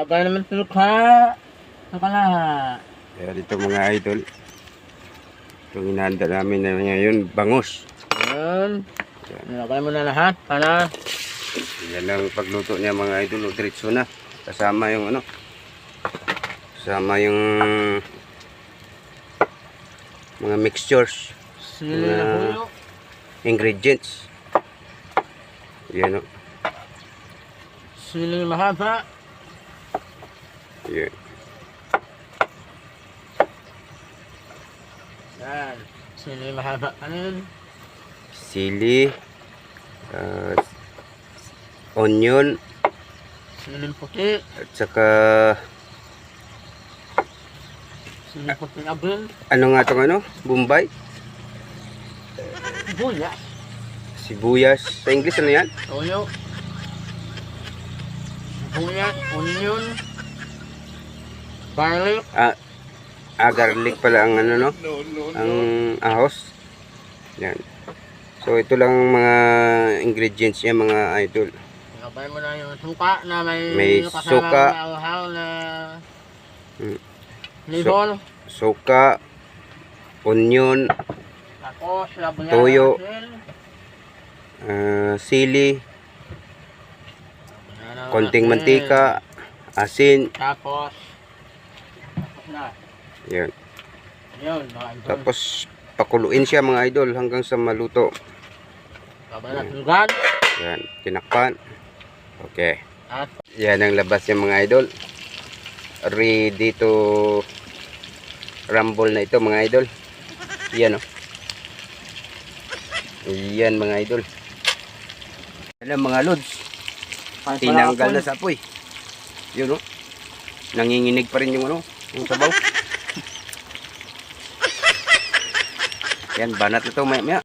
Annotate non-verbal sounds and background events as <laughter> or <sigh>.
Nabay naman tulog ha. Saka na ha. Kaya dito mga idol. Itong inahanda namin na ngayon, bangus. Yun. Nabay mo na lahat. Para. Yan ang pagluto niya mga idol. Diretso na. Kasama yung ano. Kasama yung mga mixtures. Sili Ah. huyo. Ingredients. Yan o. Sili mahaba. Yan. Yan. Sili mahaba. Ano yun? Sili. ah, onion. Sili puti. At saka Sili puti abin. ano nga itong ano? Bombay. Buya. Sibuyas. Sa English ano yan? Toyo. Buya. Onion. Garlic. Ah, ah, garlic pala ang ano no? Ang ahos. Yan. So ito lang ang mga ingredients niya mga idol. Nabay mo na yung suka na may, May kasama suka. na uhaw na Hmm. libon. Suka, onion, Tapos, labunan Toyo. ah, sili, konting mantika, asin. Tapos na. Yan. Yun, mga idol. Tapos pakuluin siya mga idol hanggang sa maluto. Tulugan. Yan, tinakpan. Okay. At Yan ang labas niya mga idol. Ready to rumble na ito mga idol. Yan oh. Yan mga idol. Yan mga lods. Tinanggal na sa apoy. Yun oh. Nanginginig pa rin yung ano, yung sabaw. <laughs> Yan, banat na to maya maya.